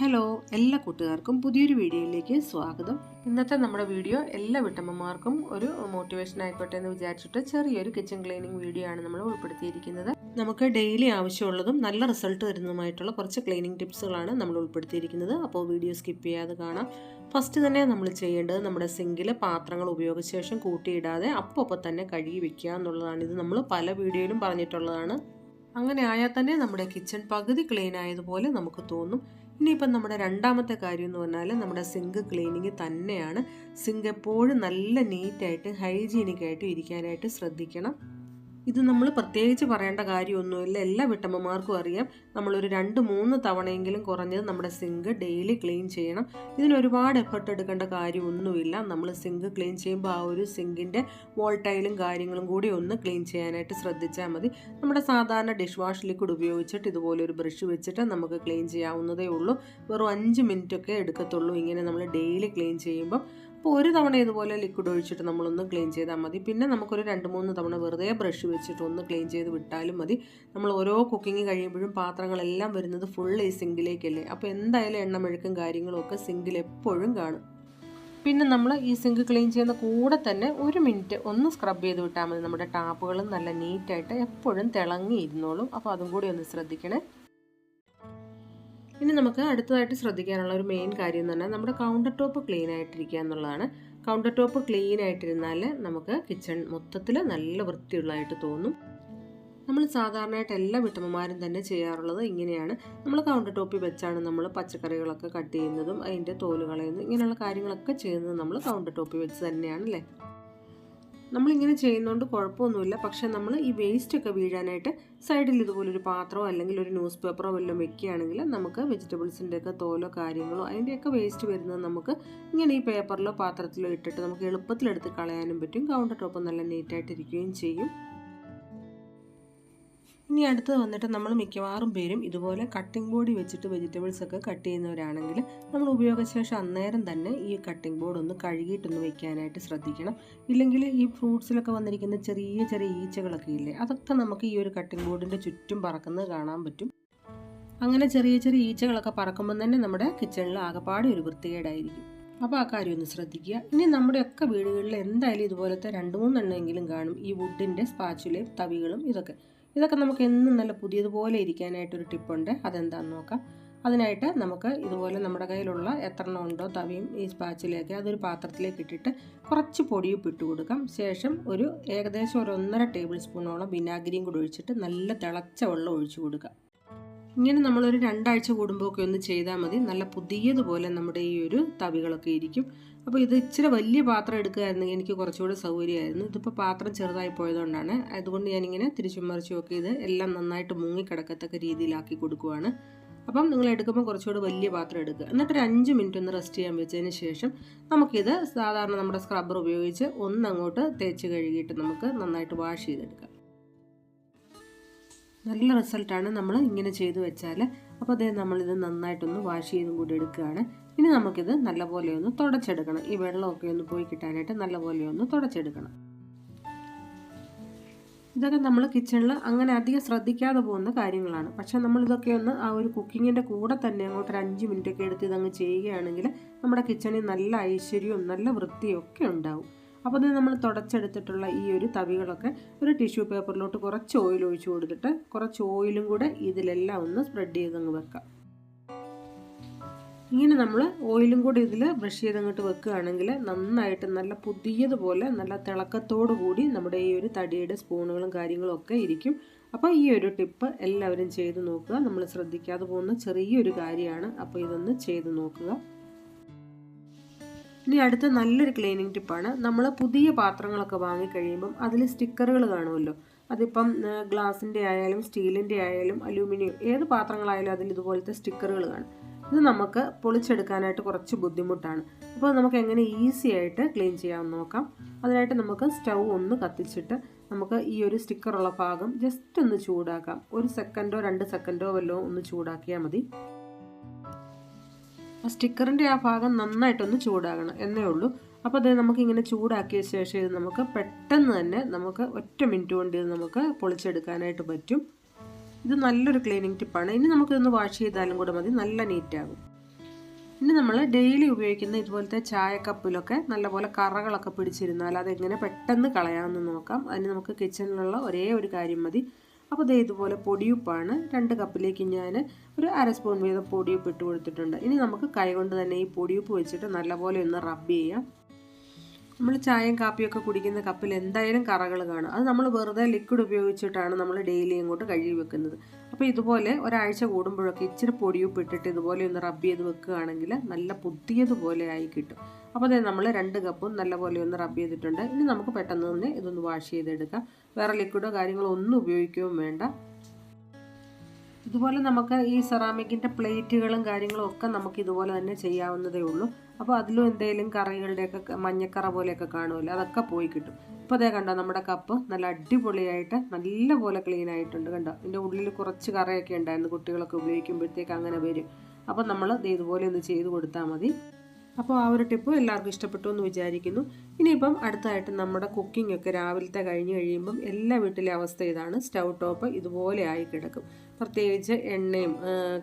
Hello എല്ലാ കൂട്ടുകാർക്കും പുതിയൊരു വീഡിയോയിലേക്ക് സ്വാഗതം. ഇന്നത്തെ നമ്മുടെ വീഡിയോ എല്ലാ വീട്ടമ്മമാർക്കും ഒരു മോട്ടിവേഷൻ ആയിക്കോട്ടെ എന്ന് വിചാരിച്ചിട്ട് ചെറിയൊരു കിച്ചൺ ക്ലീനിങ് വീഡിയോ ആണ് നമ്മൾ ഉൾപ്പെടുത്തിയിരിക്കുന്നത്. നമുക്ക് ഡെയിലി ആവശ്യമുള്ളതും നല്ല റിസൾട്ട് തരുന്നതുമായിട്ടുള്ള കുറച്ച് ക്ലീനിങ് ടിപ്സുകളാണ് നമ്മൾ ഉൾപ്പെടുത്തിയിരിക്കുന്നത്. അപ്പോൾ വീഡിയോ സ്കിപ്പ് ചെയ്യാതെ കാണാം. ഫസ്റ്റ് തന്നെ നമ്മൾ ചെയ്യേണ്ടത് നമ്മുടെ സിങ്കിൽ പാത്രങ്ങൾ ഉപയോഗിച്ച ശേഷം കൂട്ടിയിടാതെ അപ്പോൾ തന്നെ കഴുകി വെക്കുക എന്നുള്ളതാണ്. ഇത് നമ്മൾ പല വീഡിയോയിലും പറഞ്ഞിട്ടുള്ളതാണ്. അങ്ങനെ ആയാൽ തന്നെ നമ്മുടെ കിച്ചൺ പകുതി ക്ലീൻ ആയതുപോലെ നമുക്ക് തോന്നും. ഇനിയിപ്പം നമ്മുടെ രണ്ടാമത്തെ കാര്യം എന്ന് പറഞ്ഞാൽ നമ്മുടെ സിങ്ക് ക്ലീനിങ് തന്നെയാണ്. സിങ്ക് എപ്പോഴും നല്ല നീറ്റായിട്ട് ഹൈജീനിക് ആയിട്ട് ഇരിക്കാനായിട്ട് ശ്രദ്ധിക്കണം. ഇത് നമ്മൾ പ്രത്യേകിച്ച് പറയേണ്ട കാര്യമൊന്നുമില്ല. എല്ലാ വീട്ടമ്മമാർക്കും അറിയാം. നമ്മളൊരു രണ്ട് മൂന്ന് തവണയെങ്കിലും കുറഞ്ഞത് നമ്മുടെ സിങ്ക് ഡെയിലി ക്ലീൻ ചെയ്യണം. ഇതിന് ഒരുപാട് എഫർട്ട് എടുക്കേണ്ട കാര്യമൊന്നുമില്ല. നമ്മൾ സിങ്ക് ക്ലീൻ ചെയ്യുമ്പോൾ ആ ഒരു സിങ്കിന്റെ വോൾട്ടൈലും കാര്യങ്ങളും കൂടി ഒന്ന് ക്ലീൻ ചെയ്യാനായിട്ട് ശ്രദ്ധിച്ചാൽ മതി. നമ്മുടെ സാധാരണ ഡിഷ് വാഷ് ലിക്വിഡ് ഉപയോഗിച്ചിട്ട് ഇതുപോലെ ഒരു ബ്രഷ് വെച്ചിട്ട് നമുക്ക് ക്ലീൻ ചെയ്യാവുന്നതേ ഉള്ളൂ. വെറും അഞ്ച് മിനിറ്റൊക്കെ എടുക്കത്തുള്ളൂ ഇങ്ങനെ നമ്മൾ ഡെയിലി ക്ലീൻ ചെയ്യുമ്പോൾ അപ്പോൾ ഒരു തവണ ഇതുപോലെ ലിക്വിഡ് ഒഴിച്ചിട്ട് നമ്മളൊന്ന് ക്ലീൻ ചെയ്താൽ മതി. പിന്നെ നമുക്കൊരു രണ്ട് മൂന്ന് തവണ വെറുതെ ബ്രഷ് വെച്ചിട്ട് ഒന്ന് ക്ലീൻ ചെയ്ത് വിട്ടാലും മതി. നമ്മൾ ഓരോ കുക്കിംഗ് കഴിയുമ്പോഴും പാത്രങ്ങളെല്ലാം വരുന്നത് ഫുൾ ഈ സിങ്കിലേക്കല്ലേ അപ്പോൾ എന്തായാലും എണ്ണമെഴുക്കും കാര്യങ്ങളും ഒക്കെ സിങ്കിൽ എപ്പോഴും കാണും. പിന്നെ നമ്മൾ ഈ സിങ്ക് ക്ലീൻ ചെയ്യുന്ന കൂടെ തന്നെ ഒരു മിനിറ്റ് ഒന്ന് സ്ക്രബ് ചെയ്ത് വിട്ടാൽ മതി. നമ്മുടെ ടാപ്പുകളും നല്ല നീറ്റായിട്ട് എപ്പോഴും തിളങ്ങി ഇരുന്നോളും അപ്പോൾ അതും കൂടി ഒന്ന് ശ്രദ്ധിക്കണേ. ഇനി നമുക്ക് അടുത്തതായിട്ട് ശ്രദ്ധിക്കാനുള്ള ഒരു മെയിൻ കാര്യം എന്ന് പറഞ്ഞാൽ നമ്മുടെ കൗണ്ടർ ടോപ്പ് ക്ലീൻ ആയിട്ടിരിക്കുക എന്നുള്ളതാണ്. കൗണ്ടർ ടോപ്പ് ക്ലീൻ ആയിട്ടിരുന്നാൽ നമുക്ക് കിച്ചൺ മൊത്തത്തിൽ നല്ല വൃത്തിയുള്ളതായിട്ട് തോന്നും. നമ്മൾ സാധാരണയായിട്ട് എല്ലാ വീട്ടമ്മമാരും തന്നെ ചെയ്യാറുള്ളത് ഇങ്ങനെയാണ്. നമ്മൾ കൗണ്ടർ ടോപ്പിൽ വെച്ചാണ് നമ്മൾ പച്ചക്കറികളൊക്കെ കട്ട് ചെയ്യുന്നതും അതിന്റെ തോൽ കളയുന്നതും ഇങ്ങനെയുള്ള കാര്യങ്ങളൊക്കെ ചെയ്യുന്നത് നമ്മൾ കൗണ്ടർ ടോപ്പിൽ വെച്ച് തന്നെയാണ് അല്ലേ? നമ്മളിങ്ങനെ ചെയ്യുന്നതുകൊണ്ട് കുഴപ്പമൊന്നുമില്ല പക്ഷെ നമ്മൾ ഈ വേസ്റ്റൊക്കെ വീഴാനായിട്ട് സൈഡിൽ ഇതുപോലൊരു പാത്രമോ അല്ലെങ്കിൽ ഒരു ന്യൂസ് പേപ്പറോ വല്ലതും വെക്കുകയാണെങ്കിൽ നമുക്ക് വെജിറ്റബിൾസിന്റെ ഒക്കെ തോലോ കാര്യങ്ങളോ അതിന്റെയൊക്കെ വേസ്റ്റ് വരുന്നത് നമുക്ക് ഇങ്ങനെ ഈ പേപ്പറിലോ പാത്രത്തിലോ ഇട്ടിട്ട് നമുക്ക് എളുപ്പത്തിലെടുത്ത് കളയാനും പറ്റും. കൗണ്ടർ ടോപ്പ് നല്ല നീറ്റായിട്ടിരിക്കുകയും ചെയ്യും. ഇനി അടുത്ത് വന്നിട്ട് നമ്മൾ മിക്കവാറും പേരും ഇതുപോലെ കട്ടിംഗ് ബോർഡ് വെച്ചിട്ട് വെജിറ്റബിൾസ് ഒക്കെ കട്ട് ചെയ്യുന്നവരാണെങ്കിൽ നമ്മൾ ഉപയോഗശേഷം അന്നേരം തന്നെ ഈ കട്ടിംഗ് ബോർഡ് ഒന്ന് കഴുകിയിട്ടൊന്ന് വെക്കാനായിട്ട് ശ്രദ്ധിക്കണം. ഇല്ലെങ്കിൽ ഈ ഫ്രൂട്ട്സിലൊക്കെ വന്നിരിക്കുന്ന ചെറിയ ചെറിയ ഈച്ചകളൊക്കെ ഇല്ലേ അതൊക്കെ നമുക്ക് ഈ ഒരു കട്ടിംഗ് ബോർഡിന്റെ ചുറ്റും പറക്കുന്നത് കാണാൻ പറ്റും. അങ്ങനെ ചെറിയ ചെറിയ ഈച്ചകളൊക്കെ പറക്കുമ്പോൾ തന്നെ നമ്മുടെ കിച്ചണിൽ ആകെപ്പാടെ ഒരു വൃത്തികേടായിരിക്കും. അപ്പോൾ ആ കാര്യം ഒന്ന് ശ്രദ്ധിക്കുക. ഇനി നമ്മുടെയൊക്കെ വീടുകളിൽ എന്തായാലും ഇതുപോലത്തെ രണ്ട് മൂന്നെണ്ണമെങ്കിലും കാണും. ഈ വുഡിന്റെ സ്പാച്ചുലയും തവികളും ഇതൊക്കെ. ഇതൊക്കെ നമുക്ക് എന്നും നല്ല പുതിയതുപോലെ ഇരിക്കാനായിട്ടൊരു ടിപ്പുണ്ട്. അതെന്താണെന്ന് നോക്കാം. അതിനായിട്ട് നമുക്ക് ഇതുപോലെ നമ്മുടെ കയ്യിലുള്ള എത്രണ്ണം ഉണ്ടോ തവിയും ഈ സ്പാച്ചിലേക്ക് അതൊരു പാത്രത്തിലേക്ക് ഇട്ടിട്ട് കുറച്ച് പൊടിയും ഇട്ട് കൊടുക്കാം. ശേഷം ഒരു ഏകദേശം ഒരു ഒന്നര ടേബിൾ സ്പൂണോളം വിനാഗിരിയും കൂടി ഒഴിച്ചിട്ട് നല്ല തിളച്ച വെള്ളം ഒഴിച്ചു കൊടുക്കാം ഇങ്ങനെ നമ്മളൊരു രണ്ടാഴ്ച കൂടുമ്പോഴൊക്കെ ഒന്ന് ചെയ്താൽ മതി. നല്ല പുതിയതുപോലെ നമ്മുടെ ഈ ഒരു തവികളൊക്കെ ഇരിക്കും. അപ്പോൾ ഇത് ഇച്ചിരി വലിയ പാത്രം എടുക്കുകയായിരുന്നെങ്കിൽ എനിക്ക് കുറച്ചുകൂടി സൗകര്യമായിരുന്നു. ഇതിപ്പോൾ പാത്രം ചെറുതായി പോയതുകൊണ്ടാണ്. അതുകൊണ്ട് ഞാനിങ്ങനെ തിരിച്ചും മറിച്ചും ഒക്കെ ഇത് എല്ലാം നന്നായിട്ട് മുങ്ങിക്കിടക്കത്തക്ക രീതിയിലാക്കി കൊടുക്കുവാണ്. അപ്പം നിങ്ങൾ എടുക്കുമ്പോൾ കുറച്ചുകൂടി വലിയ പാത്രം എടുക്കുക. എന്നിട്ട് ഒരു അഞ്ച് മിനിറ്റ് ഒന്ന് റെസ്റ്റ് ചെയ്യാൻ വെച്ചതിന് ശേഷം നമുക്കിത് സാധാരണ നമ്മുടെ സ്ക്രബ്ബർ ഉപയോഗിച്ച് ഒന്നങ്ങോട്ട് തേച്ച് കഴുകിയിട്ട് നമുക്ക് നന്നായിട്ട് വാഷ് ചെയ്തെടുക്കാം. നല്ല റിസൾട്ടാണ് നമ്മൾ ഇങ്ങനെ ചെയ്തു വെച്ചാൽ. അപ്പോൾ അതേ നമ്മളിത് നന്നായിട്ടൊന്ന് വാഷ് ചെയ്തും കൂടി എടുക്കുകയാണ്. ഇനി നമുക്കിത് നല്ലപോലെ ഒന്ന് തുടച്ചെടുക്കണം. ഈ വെള്ളമൊക്കെ ഒന്ന് പോയി കിട്ടാനായിട്ട് നല്ലപോലെ ഒന്ന് തുടച്ചെടുക്കണം. ഇതൊക്കെ നമ്മൾ കിച്ചണിൽ അങ്ങനെ അധികം ശ്രദ്ധിക്കാതെ പോകുന്ന കാര്യങ്ങളാണ്. പക്ഷേ നമ്മളിതൊക്കെ ഒന്ന് ആ ഒരു കുക്കിങ്ങിന്റെ കൂടെ തന്നെ അങ്ങോട്ട് ഒരു അഞ്ച് മിനിറ്റൊക്കെ എടുത്ത് ഇതങ്ങ് ചെയ്യുകയാണെങ്കിൽ നമ്മുടെ കിച്ചണിൽ നല്ല ഐശ്വര്യവും നല്ല വൃത്തിയും ഒക്കെ ഉണ്ടാവും. അപ്പോൾ ഇത് നമ്മൾ തുടച്ചെടുത്തിട്ടുള്ള ഈ ഒരു തവികളൊക്കെ ഒരു ടിഷ്യൂ പേപ്പറിലോട്ട് കുറച്ച് ഓയിൽ ഒഴിച്ച് കൊടുത്തിട്ട് കുറച്ച് ഓയിലും കൂടെ ഇതിലെല്ലാം ഒന്ന് സ്പ്രെഡ് ചെയ്തങ്ങ് വെക്കാം. ഇങ്ങനെ നമ്മൾ ഓയിലും കൂടി ഇതിൽ ബ്രഷ് ചെയ്തങ്ങോട്ട് വെക്കുകയാണെങ്കിൽ നന്നായിട്ട് നല്ല പുതിയതുപോലെ നല്ല തിളക്കത്തോടു കൂടി നമ്മുടെ ഈ ഒരു തടിയുടെ സ്പൂണുകളും കാര്യങ്ങളും ഒക്കെ ഇരിക്കും. അപ്പോൾ ഈ ഒരു ടിപ്പ് എല്ലാവരും ചെയ്ത് നോക്കുക. നമ്മൾ ശ്രദ്ധിക്കാതെ പോകുന്ന ചെറിയൊരു കാര്യമാണ്. അപ്പോൾ ഇതൊന്ന് ചെയ്ത് നോക്കുക. ഇനി അടുത്ത നല്ലൊരു ക്ലീനിങ് ടിപ്പാണ് നമ്മൾ പുതിയ പാത്രങ്ങളൊക്കെ വാങ്ങിക്കഴിയുമ്പം അതിൽ സ്റ്റിക്കറുകൾ കാണുമല്ലോ. അതിപ്പം ഗ്ലാസിന്റെ ആയാലും സ്റ്റീലിന്റെ ആയാലും അലൂമിനിയം ഏത് പാത്രങ്ങളായാലും അതിൽ ഇതുപോലത്തെ സ്റ്റിക്കറുകൾ കാണും. ഇത് നമുക്ക് പൊളിച്ചെടുക്കാനായിട്ട് കുറച്ച് ബുദ്ധിമുട്ടാണ്. അപ്പോൾ നമുക്ക് എങ്ങനെ ഈസി ആയിട്ട് ക്ലീൻ ചെയ്യാമെന്ന് നോക്കാം. അതിനായിട്ട് നമുക്ക് സ്റ്റൗ ഒന്ന് കത്തിച്ചിട്ട് നമുക്ക് ഈ ഒരു സ്റ്റിക്കറുള്ള ഭാഗം ജസ്റ്റ് ഒന്ന് ചൂടാക്കാം. ഒരു സെക്കൻഡോ രണ്ട് സെക്കൻഡോ വല്ലോ ഒന്ന് ചൂടാക്കിയാൽ മതി. ആ സ്റ്റിക്കറിന്റെ ആ ഭാഗം നന്നായിട്ടൊന്ന് ചൂടാകണം എന്നേ ഉള്ളൂ. അപ്പോൾ അത് നമുക്കിങ്ങനെ ചൂടാക്കിയ ശേഷം ഇത് നമുക്ക് പെട്ടെന്ന് തന്നെ നമുക്ക് ഒറ്റ മിനിറ്റ് കൊണ്ട് ഇത് നമുക്ക് പൊളിച്ചെടുക്കാനായിട്ട് പറ്റും. ഇത് നല്ലൊരു ക്ലീനിങ് ടിപ്പാണ് ഇനി നമുക്കിതൊന്ന് വാഷ് ചെയ്താലും കൂടെ മതി നല്ല നീറ്റാകും ഇനി നമ്മൾ ഡെയിലി ഉപയോഗിക്കുന്ന ഇതുപോലത്തെ ചായക്കപ്പിലൊക്കെ നല്ലപോലെ കറകളൊക്കെ പിടിച്ചിരുന്നാൽ അതെങ്ങനെ പെട്ടെന്ന് കളയാമെന്ന് നോക്കാം. അതിന് നമുക്ക് കിച്ചണിലുള്ള ഒരേ ഒരു കാര്യം മതി. അപ്പോൾ ദേ ഇതുപോലെ പൊടിയുപ്പാണ്. രണ്ട് കപ്പിലേക്ക് ഞാൻ ഒരു അര സ്പൂൺ വീതം പൊടിയുപ്പ് ഇട്ട് കൊടുത്തിട്ടുണ്ട്. ഇനി നമുക്ക് കൈകൊണ്ട് തന്നെ ഈ പൊടിയുപ്പ് വെച്ചിട്ട് നല്ലപോലെ ഒന്ന് റബ്ബ് ചെയ്യാം. നമ്മൾ ചായയും കാപ്പിയൊക്കെ കുടിക്കുന്ന കപ്പിൽ എന്തായാലും കറകൾ കാണും. അത് നമ്മൾ വെറുതെ ലിക്വിഡ് ഉപയോഗിച്ചിട്ടാണ് നമ്മൾ ഡെയിലി അങ്ങോട്ട് കഴുകി വെക്കുന്നത്. അപ്പോൾ ഇതുപോലെ ഒരാഴ്ച കൂടുമ്പോഴൊക്കെ ഇച്ചിരി പൊടിയുപ്പ് ഇട്ടിട്ട് ഇതുപോലെ ഒന്ന് റബ്ബ് ചെയ്ത് വെക്കുകയാണെങ്കിൽ നല്ല പുതിയതുപോലെ ആയി കിട്ടും. അപ്പോൾ അതെ നമ്മൾ രണ്ട് കപ്പും നല്ലപോലെ ഒന്ന് റബ്ബ് ചെയ്തിട്ടുണ്ട്. ഇനി നമുക്ക് പെട്ടെന്ന് തന്നെ ഇതൊന്ന് വാഷ് ചെയ്തെടുക്കാം. വേറെ ലിക്വിഡോ കാര്യങ്ങളോ ഒന്നും ഉപയോഗിക്കുകയും വേണ്ട. ഇതുപോലെ നമുക്ക് ഈ സെറാമിക്കിന്റെ പ്ലേറ്റുകളും കാര്യങ്ങളും ഒക്കെ നമുക്ക് ഇതുപോലെ തന്നെ ചെയ്യാവുന്നതേ ഉള്ളൂ. അപ്പോൾ അതിലും എന്തെങ്കിലും കറികളുടെയൊക്കെ മഞ്ഞക്കറ പോലെയൊക്കെ കാണുമല്ലോ അതൊക്കെ പോയി കിട്ടും. ഇപ്പോൾ അതേ കണ്ടോ നമ്മുടെ കപ്പ് നല്ല അടിപൊളിയായിട്ട് നല്ല പോലെ ക്ലീൻ ആയിട്ടുണ്ട് കണ്ടോ? ഇതിന്റെ ഉള്ളിൽ കുറച്ച് കറയൊക്കെ ഉണ്ടായിരുന്നു കുട്ടികളൊക്കെ ഉപയോഗിക്കുമ്പോഴത്തേക്ക് അങ്ങനെ വരും. അപ്പോൾ നമ്മൾ ഇതുപോലെ ഒന്ന് ചെയ്ത് കൊടുത്താൽ മതി. അപ്പോൾ ആ ഒരു ടിപ്പ് എല്ലാവർക്കും ഇഷ്ടപ്പെട്ടു എന്ന് വിചാരിക്കുന്നു. ഇനിയിപ്പം അടുത്തായിട്ട് നമ്മുടെ കുക്കിംഗ് ഒക്കെ രാവിലത്തെ കഴിഞ്ഞ് കഴിയുമ്പം എല്ലാ വീട്ടിലെ അവസ്ഥ ഇതാണ്. സ്റ്റൗ ടോപ്പ് ഇതുപോലെ ആയി കിടക്കും. പ്രത്യേകിച്ച് എണ്ണയും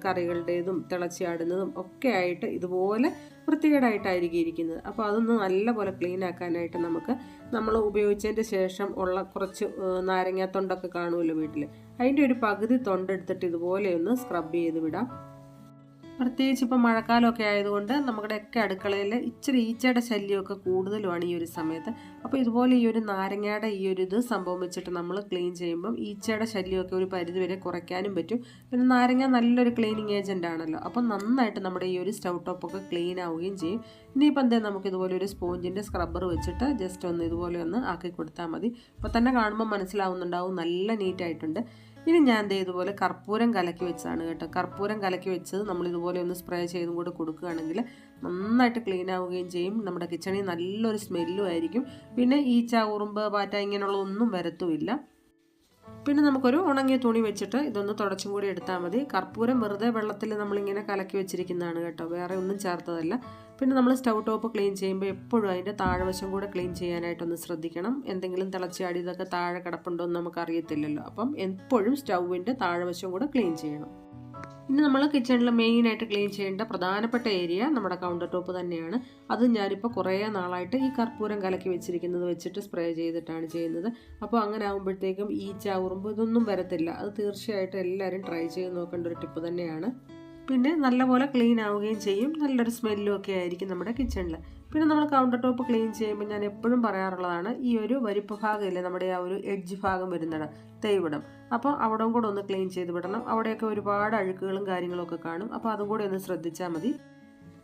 കറികളുടേതും തിളച്ചാടുന്നതും ഒക്കെ ആയിട്ട് ഇതുപോലെ വൃത്തികേടായിട്ടായിരിക്കും ഇരിക്കുന്നത്. അപ്പോൾ അതൊന്ന് നല്ലപോലെ ക്ലീൻ ആക്കാനായിട്ട് നമുക്ക് നമ്മൾ ഉപയോഗിച്ചതിന്റെ ശേഷം ഉള്ള കുറച്ച് നാരങ്ങാത്തൊണ്ടൊക്കെ കാണുമല്ലോ വീട്ടിൽ അതിന്റെ ഒരു പകുതി തൊണ്ടെടുത്തിട്ട് ഇതുപോലെ ഒന്ന് സ്ക്രബ് ചെയ്ത് വിടാം. പ്രത്യേകിച്ച് ഇപ്പോൾ മഴക്കാലമൊക്കെ ആയതുകൊണ്ട് നമ്മുടെയൊക്കെ അടുക്കളയിൽ ഇച്ചിരി ഈച്ചയുടെ ശല്യമൊക്കെ കൂടുതലുമാണ് ഈ ഒരു സമയത്ത്. അപ്പോൾ ഇതുപോലെ ഈ ഒരു നാരങ്ങയുടെ ഈ ഒരു ഇത് സംഭവം വെച്ചിട്ട് നമ്മൾ ക്ലീൻ ചെയ്യുമ്പം ഈച്ചയുടെ ശല്യമൊക്കെ ഒരു പരിധിവരെ കുറയ്ക്കാനും പറ്റും. പിന്നെ നാരങ്ങ നല്ലൊരു ക്ലീനിങ് ഏജന്റ് ആണല്ലോ. അപ്പോൾ നന്നായിട്ട് നമ്മുടെ ഈ ഒരു സ്റ്റൗ ടോപ്പൊക്കെ ക്ലീൻ ആവുകയും ചെയ്യും. ഇനിയിപ്പോൾ എന്തേ നമുക്ക് ഇതുപോലെ ഒരു സ്പോഞ്ചിന്റെ സ്ക്രബ്ബർ വെച്ചിട്ട് ജസ്റ്റ് ഒന്ന് ഇതുപോലെ ഒന്ന് ആക്കി കൊടുത്താൽ മതി. അപ്പോൾ തന്നെ കാണുമ്പോൾ മനസ്സിലാവുന്നുണ്ടാവും. നല്ല നീറ്റായിട്ടുണ്ട്. ഇനി ഞാൻ ദേ ഇതുപോലെ കർപ്പൂരം കലക്കി വെച്ചതാണ് കേട്ടോ. കർപ്പൂരം കലക്കി വെച്ചത് നമ്മൾ ഇതുപോലെ ഒന്ന് സ്പ്രേ ചെയ്തും കൂടെ കൊടുക്കുകയാണെങ്കിൽ നന്നായിട്ട് ക്ലീൻ ആവുകയും ചെയ്യും. നമ്മുടെ കിച്ചണിൽ നല്ലൊരു സ്മെല്ലും ആയിരിക്കും. പിന്നെ ഈച്ച ഉറുമ്പ് പാറ്റ ഇങ്ങനെയുള്ള ഒന്നും വരത്തുമില്ല. പിന്നെ നമുക്കൊരു ഉണങ്ങിയ തുണി വെച്ചിട്ട് ഇതൊന്ന് തുടച്ചും കൂടി എടുത്താൽ മതി. കർപ്പൂരം വെറുതെ വെള്ളത്തിൽ നമ്മളിങ്ങനെ കലക്കി വെച്ചിരിക്കുന്നതാണ് കേട്ടോ. വേറെ ഒന്നും ചേർത്തതല്ല. പിന്നെ നമ്മൾ സ്റ്റൗ ടോപ്പ് ക്ലീൻ ചെയ്യുമ്പോൾ എപ്പോഴും അതിന്റെ താഴെവശം കൂടെ ക്ലീൻ ചെയ്യാനായിട്ടൊന്ന് ശ്രദ്ധിക്കണം. എന്തെങ്കിലും തിളച്ചാടി ഇതൊക്കെ താഴെ കിടപ്പുണ്ടോ എന്ന് നമുക്ക് അറിയത്തില്ലല്ലോ അപ്പം എപ്പോഴും സ്റ്റൗവിന്റെ താഴെവശം കൂടെ ക്ലീൻ ചെയ്യണം. ഇനി നമ്മൾ കിച്ചണിൽ മെയിനായിട്ട് ക്ലീൻ ചെയ്യേണ്ട പ്രധാനപ്പെട്ട ഏരിയ നമ്മുടെ കൗണ്ടർ ടോപ്പ് തന്നെയാണ്. അത് ഞാനിപ്പോൾ കുറേ നാളായിട്ട് ഈ കർപ്പൂരം കലക്കി വെച്ചിരിക്കുന്നത് വെച്ചിട്ട് സ്പ്രേ ചെയ്തിട്ടാണ് ചെയ്യുന്നത്. അപ്പോൾ അങ്ങനെ ആകുമ്പോഴത്തേക്കും ഈച്ച ഉറുമ്പ് ഇതൊന്നും വരത്തില്ല. അത് തീർച്ചയായിട്ടും എല്ലാവരും ട്രൈ ചെയ്ത് നോക്കേണ്ട ഒരു ടിപ്പ് തന്നെയാണ്. പിന്നെ നല്ലപോലെ ക്ലീൻ ആവുകയും ചെയ്യും. നല്ലൊരു സ്മെല്ലും ഒക്കെ ആയിരിക്കും നമ്മുടെ കിച്ചണിൽ പിന്നെ നമ്മൾ കൗണ്ടർ ടോപ്പ് ക്ലീൻ ചെയ്യുമ്പോൾ ഞാൻ എപ്പോഴും പറയാറുള്ളതാണ് ഈ ഒരു വരിപ്പ് ഭാഗമില്ലേ നമ്മുടെ ആ ഒരു എഡ്ജ് ഭാഗം വരുന്നിടം തേവിടം അപ്പോൾ അവിടം കൂടെ ഒന്ന് ക്ലീൻ ചെയ്ത് വിടണം. അവിടെയൊക്കെ ഒരുപാട് അഴുക്കുകളും കാര്യങ്ങളൊക്കെ കാണും. അപ്പോൾ അതും കൂടെ ഒന്ന് ശ്രദ്ധിച്ചാൽ മതി.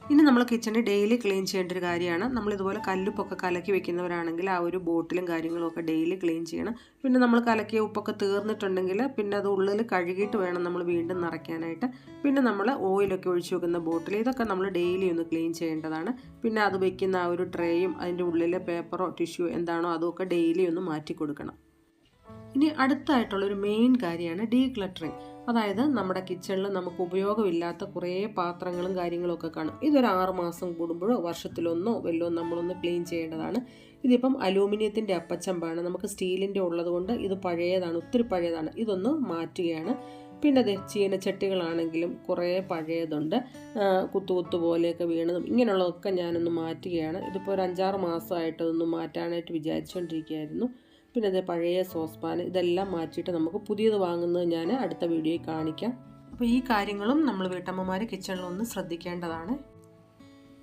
ഇനി നമ്മൾ കിച്ചണിൽ ഡെയിലി ക്ലീൻ ചെയ്യേണ്ട ഒരു കാര്യമാണ്. നമ്മൾ ഇതുപോലെ കല്ലുപ്പൊക്കെ കലക്കി വെക്കുന്നവരാണെങ്കിൽ ആ ഒരു ബോട്ടിലും കാര്യങ്ങളും ഒക്കെ ഡെയിലി ക്ലീൻ ചെയ്യണം. പിന്നെ നമ്മൾ കലക്കിയ ഉപ്പൊക്കെ തീർന്നിട്ടുണ്ടെങ്കിൽ പിന്നെ അത് ഉള്ളിൽ കഴുകിയിട്ട് വേണം നമ്മൾ വീണ്ടും നിറയ്ക്കാനായിട്ട്. പിന്നെ നമ്മൾ ഓയിലൊക്കെ ഒഴിച്ചു വെക്കുന്ന ബോട്ടിൽ ഇതൊക്കെ നമ്മൾ ഡെയിലി ഒന്ന് ക്ലീൻ ചെയ്യേണ്ടതാണ്. പിന്നെ അത് വെക്കുന്ന ആ ഒരു ട്രേയും അതിന്റെ ഉള്ളിലെ പേപ്പറോ ടിഷ്യൂ എന്താണോ അതൊക്കെ ഡെയിലി ഒന്ന് മാറ്റി കൊടുക്കണം. ഇനി അടുത്തായിട്ടുള്ളൊരു മെയിൻ കാര്യമാണ് ഡീ ഡീക്ലട്ടറിങ് അതായത് നമ്മുടെ കിച്ചണിൽ നമുക്ക് ഉപയോഗമില്ലാത്ത കുറേ പാത്രങ്ങളും കാര്യങ്ങളൊക്കെ കാണും. ഇതൊരു ആറ് മാസം കൂടുമ്പോഴോ വർഷത്തിലൊന്നോ വല്ലോ നമ്മളൊന്ന് ക്ലീൻ ചെയ്യേണ്ടതാണ്. ഇതിപ്പം അലൂമിനിയത്തിന്റെ അപ്പച്ചമ്പാണ്. നമുക്ക് സ്റ്റീലിന്റെ ഉള്ളതുകൊണ്ട് ഇത് പഴയതാണ് ഒത്തിരി പഴയതാണ്. ഇതൊന്ന് മാറ്റുകയാണ്. പിന്നെ അതെ ചീനച്ചട്ടികളാണെങ്കിലും കുറേ പഴയതുണ്ട്. കുത്തു കുത്തു പോലെയൊക്കെ വീണതും ഇങ്ങനെയുള്ളതൊക്കെ ഞാനൊന്ന് മാറ്റുകയാണ്. ഇതിപ്പോൾ ഒരു അഞ്ചാറ് മാസമായിട്ട് ഒന്ന് മാറ്റാനായിട്ട് വിചാരിച്ചുകൊണ്ടിരിക്കുകയായിരുന്നു പിന്നെ അതേ പഴയ സോസ് പാൻ ഇതെല്ലാം മാറ്റിയിട്ട് നമുക്ക് പുതിയത് വാങ്ങുന്നത് ഞാൻ അടുത്ത വീഡിയോയിൽ കാണിക്കാം. അപ്പോൾ ഈ കാര്യങ്ങളും നമ്മൾ വീട്ടമ്മമാർ കിച്ചണിൽ ഒന്ന് ശ്രദ്ധിക്കേണ്ടതാണ്.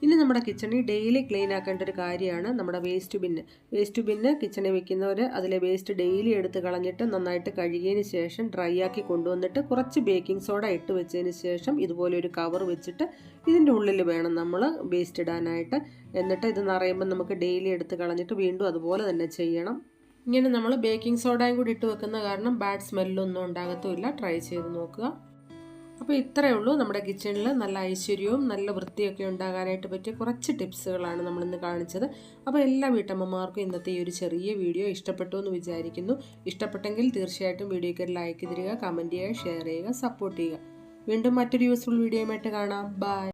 ഇനി നമ്മുടെ കിച്ചണിൽ ഡെയിലി ക്ലീൻ ആക്കേണ്ട ഒരു കാര്യമാണ് നമ്മുടെ വേസ്റ്റ് ബിന്ന് വേസ്റ്റ് ബിന്ന് കിച്ചണിൽ വെക്കുന്നവർ അതിലെ വേസ്റ്റ് ഡെയിലി എടുത്ത് കളഞ്ഞിട്ട് നന്നായിട്ട് കഴുകിയതിന് ശേഷം ഡ്രൈ ആക്കി കൊണ്ടുവന്നിട്ട് കുറച്ച് ബേക്കിംഗ് സോഡ ഇട്ട് വെച്ചതിന് ശേഷം ഇതുപോലെ ഒരു കവർ വെച്ചിട്ട് ഇതിന്റെ ഉള്ളിൽ വേണം നമ്മൾ വേസ്റ്റ് ഇടാനായിട്ട്. എന്നിട്ട് ഇത് നിറയുമ്പോൾ നമുക്ക് ഡെയിലി എടുത്ത് കളഞ്ഞിട്ട് വീണ്ടും അതുപോലെ തന്നെ ചെയ്യണം. ഇങ്ങനെ നമ്മൾ ബേക്കിംഗ് സോഡയും കൂടി ഇട്ട് വെക്കുന്ന കാരണം ബാഡ് സ്മെല്ലൊന്നും ഉണ്ടാകത്തുമില്ല. ട്രൈ ചെയ്ത് നോക്കുക. അപ്പോൾ ഇത്രയേ ഉള്ളൂ നമ്മുടെ കിച്ചണിൽ നല്ല ഐശ്വര്യവും നല്ല വൃത്തിയൊക്കെ ഉണ്ടാകാനായിട്ട് പറ്റിയ കുറച്ച് ടിപ്സുകളാണ് നമ്മളിന്ന് കാണിച്ചത്. അപ്പോൾ എല്ലാ വീട്ടമ്മമാർക്കും ഇന്നത്തെ ഈ ഒരു ചെറിയ വീഡിയോ ഇഷ്ടപ്പെട്ടു എന്ന് വിചാരിക്കുന്നു. ഇഷ്ടപ്പെട്ടെങ്കിൽ തീർച്ചയായിട്ടും വീഡിയോയ്ക്ക് ലൈക്ക് തരിക കമന്റ് ചെയ്യുക ഷെയർ ചെയ്യുക സപ്പോർട്ട് ചെയ്യുക. വീണ്ടും മറ്റൊരു യൂസ്ഫുൾ വീഡിയോയുമായിട്ട് കാണാം. ബൈ